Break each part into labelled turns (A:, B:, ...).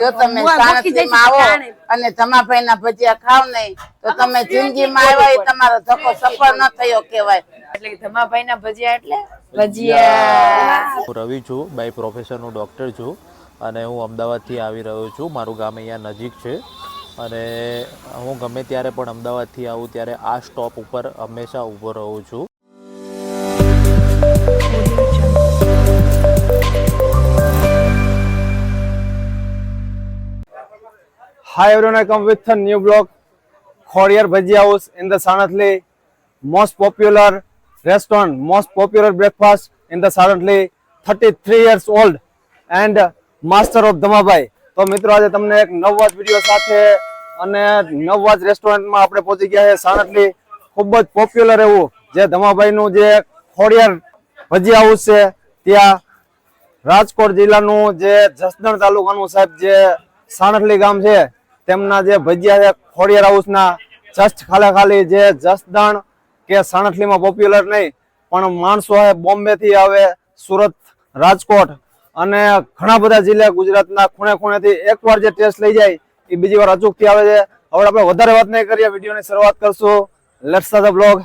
A: જો તમે
B: હું
A: સાણસીમાં આવો અને ધમાભાઈ ના ભજીયા ખાવ નહીં તો તમે જિંદગીમાં આવ્યા એ તમારો ધક્કો સફળ ન થયો કેવાય
C: એટલે કે ભાઈના ના ભજીયા એટલે ભજીયા.
D: હું રવિ છું બાય પ્રોફેશનનો ડૉક્ટર છું અને હું અમદાવાદથી આવી રહ્યો છું. મારું ગામ અહીંયા નજીક છે. અને હું ગમે ત્યારે પણ અમદાવાદથી આવું ત્યારે આ સ્ટોપ ઉપર હંમેશા ઊભો રહું છું.
E: Hi everyone, I come with a new blog. Khodiar Bhaji House in the Sanatli. Most popular restaurant, most popular breakfast in the Sanatli. 33 years old and master of Damabai. તો મિત્રો આજે તમને એક નવવાજ વીડિયો સાથે અને નવવાજ રેસ્ટોરન્ટમાં આપણે પહોંચી ગયા છે સાણટલી ખૂબ જ પોપ્યુલર એવું જે ધમાભાઈનું જે ખોડિયાર ભજી હાઉસ છે ત્યાં રાજકોટ જિલ્લાનું જે જસદણ તાલુકાનું સાહેબ જે સાણટલી ગામ છે તેમના જે ભજીયા છે, ખોડિયાર હાઉસના જસ્ટ ખાલી ખાલી જે જસદણ કે સાણટલીમાં પોપ્યુલર નહીં, પણ માણસો બોમ્બેથી આવે સુરત, રાજકોટ અને ઘણા બધા જિલ્લા ગુજરાતના ખૂણે ખૂણેથી એકવાર જે ટેસ્ટ લઈ જાય, એ બીજી વાર અચૂકથી આવે છે. હવે આપણે વધારે વાત નહીં કરીએ, વિડીયોની શરૂઆત કરશું. લેટ્સ બ્લોગ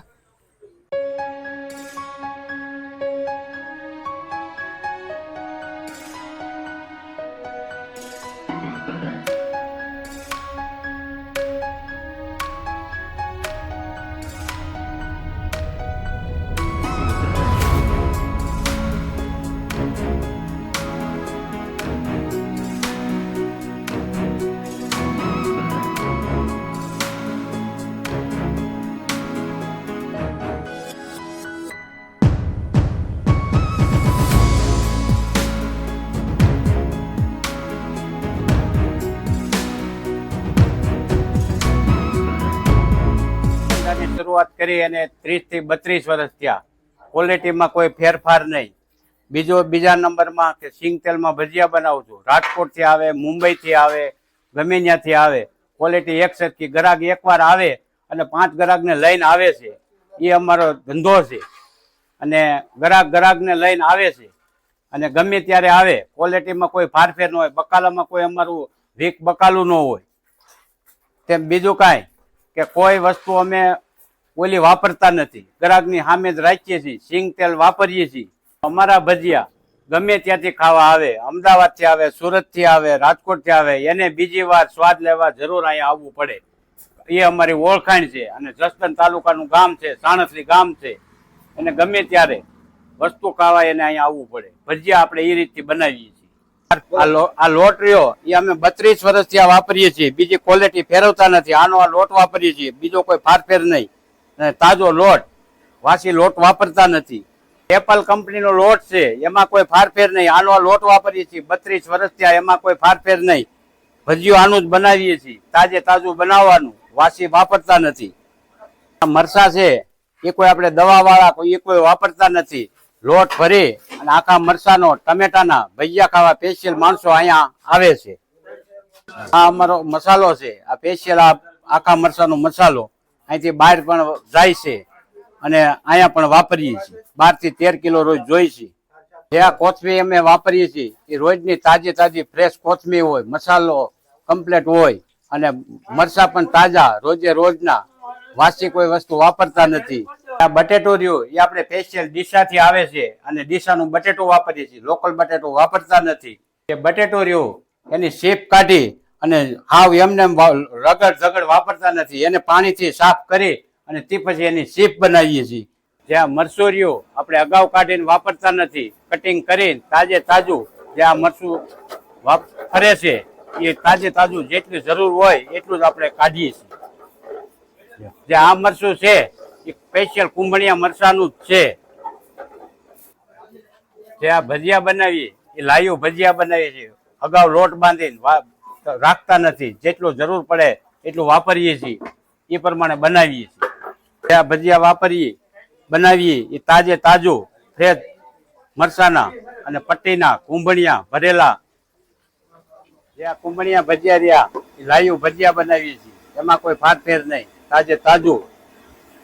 F: કરી અને ત્રીસથી બત્રીસ વર્ષ થયા. ક્વોલિટીમાં કોઈ ફેરફાર નહીં. બીજો, બીજા નંબરમાં કે સિંગ તેલમાં ભજીયા બનાવું છું. રાજકોટથી આવે, મુંબઈથી આવે ગમે ત્યાંથી આવે. ક્વોલિટી એક સરખી ગ્રાહક એકવાર આવે અને પાંચ ગ્રાહકને લઈને આવે છે. એ અમારો ધંધો છે. અને ગ્રાહક ગ્રાહકને લઈને આવે છે. અને ગમે ત્યારે આવે ક્વોલિટીમાં કોઈ ફારફેર ન હોય, બકાલામાં કોઈ અમારું વીક બકાલું ન હોય. તેમ બીજું કાંઈ કે કોઈ વસ્તુ અમે ઓલી વાપરતા નથી. ગ્રાહકની સામે જ રાખીએ છીએ. સિંગ તેલ વાપરીએ છીએ. અમારા ભજીયા ગમે ત્યાંથી ખાવા આવે, અમદાવાદથી આવે, સુરતથી આવે, રાજકોટથી આવે, એને બીજી વાર સ્વાદ લેવા જરૂર અહીંયા આવવું પડે. એ અમારી ઓળખાણ છે અને જસદન તાલુકાનું ગામ છે સાણસલી ગામ છે. એને ગમે ત્યારે વસ્તુ ખાવા એને અહીંયા આવવું પડે. ભજીયા આપણે એ રીતથી બનાવીએ છીએ. આ લોટ રહ્યો એ અમે બત્રીસ વર્ષથી આ વાપરીએ છીએ. બીજી ક્વોલિટી ફેરવતા નથી. આનો આ લોટ વાપરીએ છીએ. બીજો કોઈ ફારફેર નહીં. તાજો લોટ. વાસી લોટ વાપરતા નથી. એપલ કંપનીનો લોટ છે, એમાં કોઈ ફારફેર નહીં. આનો લોટ વાપરીએ છીએ, બત્રીસ વર્ષથી આ એમાં કોઈ ફારફેર નહીં. ભજીયું આનું જ બનાવીએ છીએ, તાજે તાજું બનાવવાનું. વાસી વાપરતા નથી. આ મરસા છે, એ કોઈ આપણે દવા વાળા કોઈ, એ કોઈ વાપરતા નથી. લોટ ભરી અને આખા મરસાનો ટમેટાના ભજીયા ખાવા સ્પેશિયલ માણસો અહીંયા આવે છે. આ અમારો મસાલો છે, આ સ્પેશિયલ આ આખા મરસાનો મસાલો. અહીંથી બહાર પણ જાય છે અને અહીંયા પણ વાપરીએ છીએ. બારથી તેર કિલો રોજ જોઈએ છે જે આ કોથમી અમે વાપરીએ છીએ, એ રોજની તાજી તાજી ફ્રેશ કોથમી હોય, મસાલો કમ્પ્લેટ હોય અને મરસા પણ તાજા, રોજે રોજના. વાસી કોઈ વસ્તુ વાપરતા નથી. આ બટેટો એ આપણે સ્પેશિયલ ડીસાથી આવે છે અને ડીસાનું બટેટું વાપરીએ છીએ. લોકલ બટેટું વાપરતા નથી. એ બટેટો એની શેપ કાઢી અને હાવ એમને રગડ ઝગડ વાપરતા નથી. એને પાણીથી સાફ કરી અને તે પછી એની સીપ બનાવીએ છીએ. જ્યાં મરસોરીઓ આપણે અગાઉ કાઢીને વાપરતા નથી. કટિંગ કરીને તાજે તાજું જે આ મરસું ફરે છે, એ તાજે તાજું જેટલી જરૂર હોય એટલું જ આપણે કાઢીએ છીએ. જે આ મરસું છે, એ સ્પેશિયલ કુંભણિયા મરસાનું જ છે. જે આ ભજીયા બનાવીએ, એ લાઈવ ભજીયા બનાવીએ છીએ. અગાઉ લોટ બાંધીને રાખતા નથી. જેટલું જરૂર પડે એટલું વાપરીએ છીએ. એ પ્રમાણે બનાવીએ છીએ. આ ભજીયા વાપરીએ, બનાવીએ. એ તાજે તાજો, ફ્રેશ મરસાના અને પટ્ટીના કુંભણિયા ભરેલા. જે આ કુંભણિયા ભજીયા રહ્યા, એ લાઈવ ભજીયા બનાવીએ છીએ. એમાં કોઈ ફાટફેર નહીં. તાજે તાજું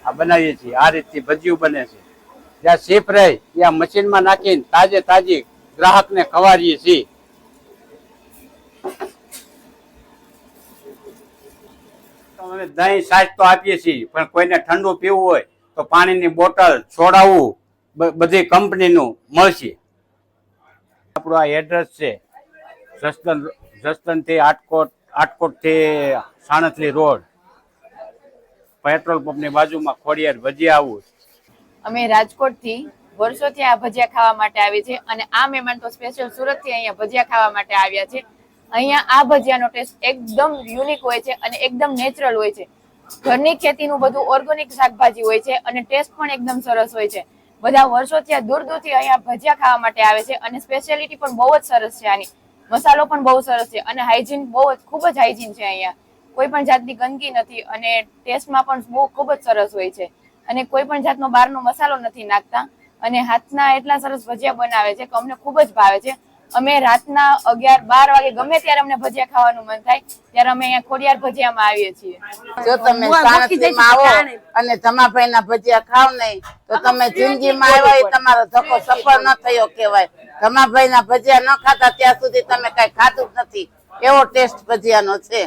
F: આ બનાવીએ છીએ. આ રીતથી ભજીયું બને છે. જ્યાં શેપ રહે, ત્યાં મશીનમાં નાખીને તાજે તાજી ગ્રાહકને ખવારીએ છીએ. અમે દહીં, છાશ તો આપીએ છીએ, પણ કોઈને ઠંડુ પીવું હોય તો પાણીની બોટલ છોડાવવું બધી કંપનીનું મળશે. આપણું આ એડ્રેસ છે જસદન, જસદનથી આટકોટ, આટકોટથી સાણસલી રોડ. પેટ્રોલ પંપની બાજુમાં ખોડિયાર ભજીયા આવું.
C: અમે રાજકોટથી વર્ષોથી આ ભજીયા ખાવા માટે આવી છે અને આ મહેમાન તો સ્પેશિયલ સુરતથી અહીંયા ભજીયા ખાવા માટે આવ્યા છે. અહીંયા આ ભજીયાનો ટેસ્ટ એકદમ યુનિક હોય છે અને એકદમ નેચરલ હોય છે. ઘરની ખેતીનું બધું ઓર્ગેનિક શાકભાજી હોય છે અને ટેસ્ટ પણ એકદમ સરસ હોય છે. બધા વર્ષોથી આ દૂર દૂરથી અહીંયા ભજીયા ખાવા માટે આવે છે અને સ્પેશિયાલિટી પણ બહુ જ સરસ છે આની. મસાલો પણ બહુ સરસ છે અને હાઇજીન બહુ જ, ખૂબ જ હાઇજીન છે અહીંયા. કોઈ પણ જાતની ગંદકી નથી અને ટેસ્ટમાં પણ બહુ, ખૂબ જ સરસ હોય છે. અને કોઈ પણ જાતનો બહારનો મસાલો નથી નાખતા અને હાથના એટલા સરસ ભજીયા બનાવે છે કે અમને ખૂબ જ ભાવે છે. અમે રાતના અગિયાર બાર વાગે ગમે ત્યારે અમને ભજીયા ખાવાનું મન થાય ત્યારે અમે અહીંયા ખોડિયાર ભજીયામાં આવીએ છીએ.
A: જો તમે આવો અને ધમાભાઈ ના ભજીયા ખાવ નહીં તો તમે જિંદગીમાં આવ્યા એ તમારો ધક્કો સફળ ન થયો કહેવાય. ધમાભાઈ ના ભજીયા ન ખાતા ત્યાં સુધી તમે કઈ ખાધું જ નથી. એવો ટેસ્ટ ભજીયાનો છે.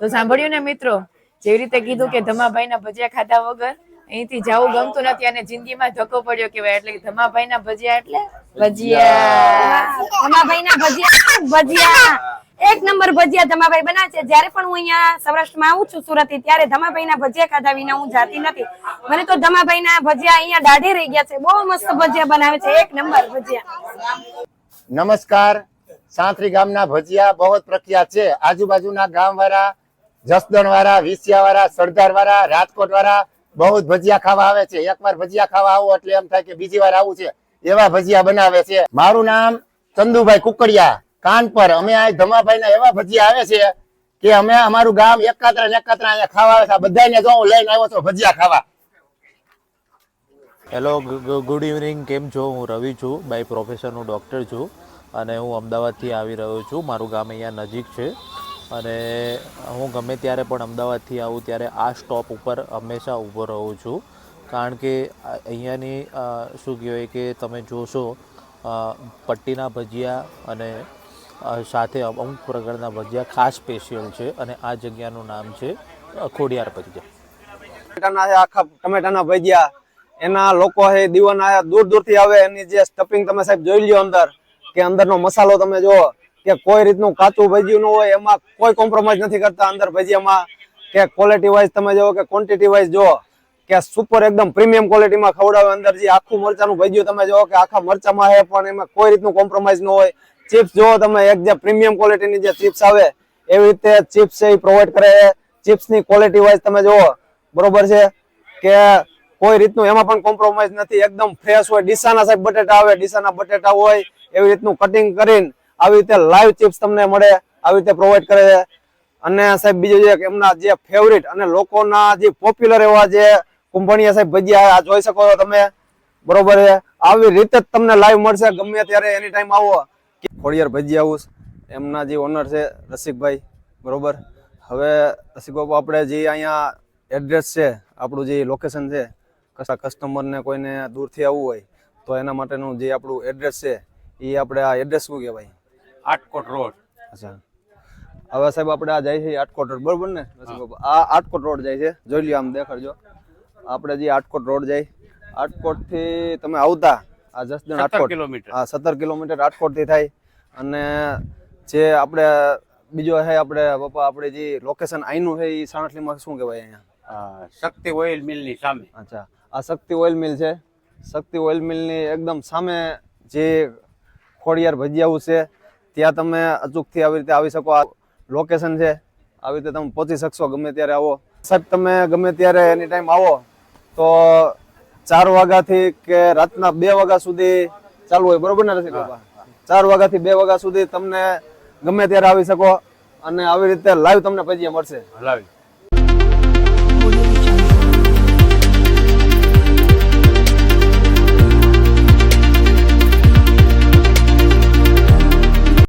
C: તો સાંભળ્યું ને મિત્રો જેવી રીતે કીધું કે ધમાભાઈના ભજીયા ખાધા વગર અહીંથી જવું ગમતું નથી અને જિંદગીમાં ધક્કો પડ્યો કેવાય એટલે ધમાભાઈ ના ભજીયા એટલે? ભજીયા.
B: ધમાભાઈ ના ભજીયા ભજીયા? એક નંબર ભજીયા ધમાભાઈ બનાવે છે. જ્યારે પણ હું અહીંયા સૌરાષ્ટ્રમાં આવું છું સુરત ત્યારે ધમાભાઈ ના ભજીયા ખાધા વિના હું જાતી નથી. મને તો ધમાભાઈ ના ભજીયા અહીંયા દાઢે રહી ગયા છે. બહુ મસ્ત ભજીયા બનાવે છે. એક નંબર ભજીયા.
G: નમસ્કાર. સાંથરી ગામના ભજીયા બહુ જ પ્રખ્યાત છે. આજુબાજુના ગામ વાળા જસદણ વાળા વિસિયા વાળા સરદાર વાળા રાજકોટ વાળા બહુ ભજીયા ખાવા આવે છે. એકવાર ભજીયા ખાવા આવો એટલે એમ થાય કે બીજી વાર આવું છે. એવા ભજીયા બનાવે છે. મારું નામ ચંદુભાઈ કુકડિયા, કાનપર. અમે આ ધમાભાઈ ના એવા ભજીયા આવે છે કે અમે અમારું ગામ એકાત્ર ને એકાત્ર અહીંયા ખાવા આવે છે. બધાને જો હું લઈને આવ્યો છું ભજીયા ખાવા.
D: હેલો ગુડ ઇવનિંગ કેમ છો? હું રવિ છું. બાય પ્રોફેશન હું ડૉક્ટર છું. અને હું અમદાવાદથી આવી રહ્યો છું. મારું ગામ અહીંયા નજીક છે. અને હું ગમે ત્યારે પણ અમદાવાદથી આવું ત્યારે આ સ્ટોપ ઉપર હંમેશા ઊભો રહું છું. કારણ કે અહીંયાની શું કહેવાય કે તમે જોશો પટ્ટીના ભજીયા અને સાથે અમુક પ્રકારના ભજીયા ખાસ સ્પેશિયલ છે અને આ જગ્યાનું નામ છે ખોડિયાર ભજીયા.
E: ટમેટાના આખા ટમેટાના ભજીયા, એના લોકો છે દીવાના દૂર દૂરથી આવે, એની જે સ્ટફિંગ તમે સાહેબ જોઈ લ્યો અંદર, કે અંદરનો મસાલો તમે જુઓ કે કોઈ રીતનું કાચું ભજીયું ન હોય, એમાં કોઈ કોમ્પ્રોમાઇઝ નથી કરતા અંદર ભજીયામાં. કે ક્વોલિટી વાઇઝ તમે જુઓ કે ક્વોન્ટિટી વાઇઝ જુઓ, કે સુપર એકદમ પ્રીમિયમ ક્વોલિટીમાં ખવડાવે અંદર જે આખું મરચાનું ભજીયું તમે જુઓ કે આખા મરચામાં છે પણ એમાં કોઈ રીતનું કોમ્પ્રોમાઇઝ ન હોય. ચિપ્સ જુઓ તમે, એક જે પ્રીમિયમ ક્વોલિટીની જે ચિપ્સ આવે, એવી રીતે ચિપ્સ એ પ્રોવાઈડ કરે છે. ચિપ્સની ક્વોલિટી વાઇઝ તમે જુઓ, બરોબર છે? કે કોઈ રીતનું એમાં પણ કોમ્પ્રોમાઇઝ નથી. એકદમ ફ્રેશ હોય. ડીસાના સાહેબ બટેટા આવે, ડીસાના બટેટા હોય, એવી રીતનું કટિંગ કરીને આવી રીતે લાઈવ ચિપ્સ તમને મળે, આવી રીતે પ્રોવાઈડ કરે છે. અને સાહેબ, બીજું છે એમના જે ફેવરિટ અને લોકોના જે પોપ્યુલર એવા જે કુંભણિયા સાહેબ ભજીયા આ જોઈ શકો છો તમે. બરોબર છે. આવી રીતે જ તમને લાઈવ મળશે. ગમે ત્યારે એની ટાઈમ આવો. ખોડિયાર ભજીયા હાઉસ એમના જે ઓનર છે, રસિકભાઈ. બરોબર. હવે રસિકબાબુ આપણે જે અહીંયા એડ્રેસ છે, આપણું જે લોકેશન છે, કશા કસ્ટમરને કોઈને દૂરથી આવવું હોય, તો એના માટેનું જે આપણું એડ્રેસ છે, એ આપણે આ એડ્રેસ શું કહેવાય?
F: આટકોટ રોડ.
E: અચ્છા. હવે સાહેબ આપણે આ જાય છે આટકોટ રોડ. બરોબર ને? આ આટકોટ રોડ જાય છે. જોઈ લ્યો આમ દેખાડજો. આપણે જે આટકોટ રોડ જાય આટકોટથી તમે આવતા આ જસદણ આટકોટ.
F: કિલોમીટર.
E: હા સત્તર કિલોમીટર આટકોટથી થાય. અને જે આપણે બીજો છે આપણે પપ્પા આપણે જે લોકેશન આઈનું છે એ સાણસલીમાં શું કહેવાય અહીંયા?
F: શક્તિ ઓઇલ મિલની સામે.
E: અચ્છા. આ શક્તિ ઓઇલ મિલ છે. શક્તિ ઓઇલ મિલની એકદમ સામે જે ખોડિયાર ભજીયાવું છે ત્યાં તમે અચૂકથી આવી રીતે આવી શકો. આ લોકેશન છે. આવી રીતે તમે પહોંચી શકશો ગમે ત્યારે આવો. સાહેબ તમે ગમે ત્યારે એની ટાઈમ આવો તો ચાર વાગ્યાથી કે રાતના બે વાગ્યા સુધી ચાલુ હોય. બરોબર ને રસિક ચાર વાગ્યાથી બે વાગ્યા સુધી તમને ગમે ત્યારે આવી શકો અને આવી રીતે લાઈવ તમને પછી મળશે.
F: હલાવી.